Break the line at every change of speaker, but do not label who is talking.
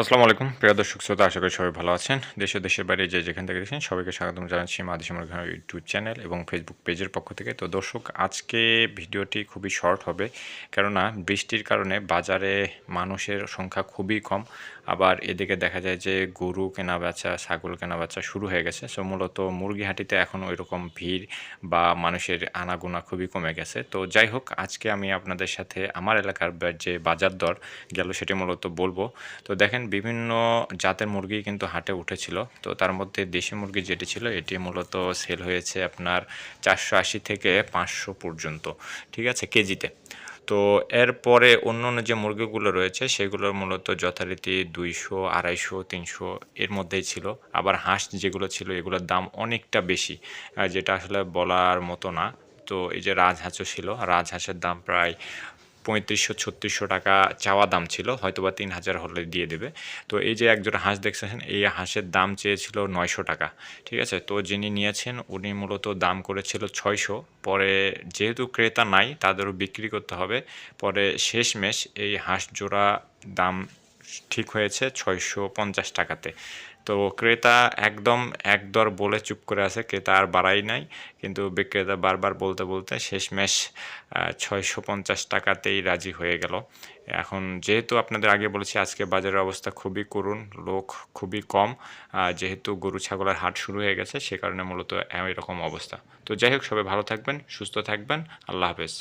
আসসালামু আলাইকুম। প্রিয় দর্শক শ্রোতা, আশা করি সবাই ভালো আছেন। দেশ দেশের বাইরে যে যেখান থেকে দেখছেন, সবাইকে স্বাগতম জানাচ্ছি মাদেশ আমার ইউটিউব চ্যানেল এবং ফেসবুক পেজের পক্ষ থেকে। তো দর্শক, আজকে ভিডিওটি খুবই শর্ট হবে, কেননা বৃষ্টির কারণে বাজারে মানুষের সংখ্যা খুবই কম। আবার এদিকে দেখা যায় যে গরু কেনা বেচা ছাগল কেনা বেচা শুরু হয়ে গেছে। সো মূলত মুরগি হাটিতে এখন ওই রকম ভিড় বা মানুষের আনাগোনা খুবই কমে গেছে। তো যাই হোক, আজকে আমি আপনাদের সাথে আমার এলাকার যে বাজার দর গেল, সেটি মূলত বলব। তো দেখেন বিভিন্ন জাতের মুরগি কিন্তু হাটে উঠেছিল। তো তার মধ্যে দেশি মুরগি যেটি ছিল, এটি মূলত সেল হয়েছে আপনার চারশো আশি থেকে পাঁচশো পর্যন্ত, ঠিক আছে, কেজিতে। তো এরপরে অন্য অন্য যে মুরগিগুলো রয়েছে সেগুলোর মূলত যথারীতি দুইশো, আড়াইশো, তিনশো এর মধ্যেই ছিল। আবার হাঁস যেগুলো ছিল, এগুলোর দাম অনেকটা বেশি যেটা আসলে বলার মতো না। তো এই যে রাজহাঁসও ছিল, রাজহাঁসের দাম প্রায় পঁয়ত্রিশশো, ছত্রিশশো টাকা চাওয়া দাম ছিল হয়তো বা তিন হাজার হলে দিয়ে দেবে। তো এই যে একজোড়া হাঁস দেখছেন, এই হাঁসের দাম চেয়েছিল নয়শো টাকা, ঠিক আছে? তো যিনি নিয়েছেন, উনি মূলত দাম করেছিল ছয়শো। পরে যেহেতু ক্রেতা নাই, তাদেরও বিক্রি করতে হবে। পরে শেষ শেষমেশ এই হাঁস জোড়া দাম ঠিক হয়েছে ছয়শো পঞ্চাশ টাকাতে। তো ক্রেতা একদম একদর বলে চুপ করে আছে, ক্রেতা আর বাড়াই নাই। কিন্তু বিক্রেতা বারবার বলতে বলতে শেষমেশ ছয়শো পঞ্চাশ টাকাতেই রাজি হয়ে গেল। এখন যেহেতু আপনাদের আগে বলেছি, আজকে বাজারের অবস্থা খুবই করুণ, লোক খুবই কম যেহেতু গরু, ছাগলের হাট শুরু হয়ে গেছে, সে কারণে মূলত এরকম অবস্থা। তো যাই হোক, সবাই ভালো থাকবেন, সুস্থ থাকবেন, আল্লাহ হাফেজ।